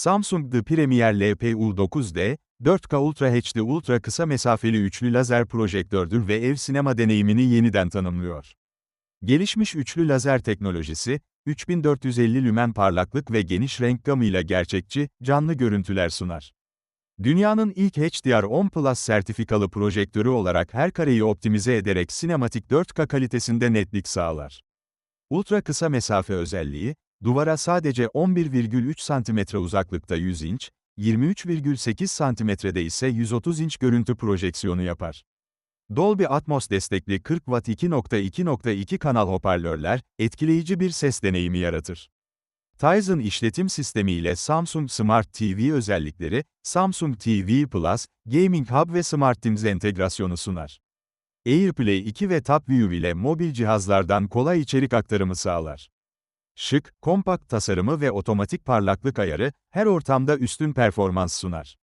Samsung The Premier LPU9D, 4K Ultra HD ultra kısa mesafeli üçlü lazer projektördür ve ev sinema deneyimini yeniden tanımlıyor. Gelişmiş üçlü lazer teknolojisi, 3450 lümen parlaklık ve geniş renk gamıyla gerçekçi, canlı görüntüler sunar. Dünyanın ilk HDR10 Plus sertifikalı projektörü olarak her kareyi optimize ederek sinematik 4K kalitesinde netlik sağlar. Ultra kısa mesafe özelliği, duvara sadece 11,3 cm uzaklıkta 100 inç, 23,8 cm'de ise 130 inç görüntü projeksiyonu yapar. Dolby Atmos destekli 40 Watt 2.2.2 kanal hoparlörler, etkileyici bir ses deneyimi yaratır. Tizen işletim sistemi ile Samsung Smart TV özellikleri, Samsung TV Plus, Gaming Hub ve SmartThings entegrasyonu sunar. AirPlay 2 ve TapView ile mobil cihazlardan kolay içerik aktarımı sağlar. Şık, kompakt tasarımı ve otomatik parlaklık ayarı, her ortamda üstün performans sunar.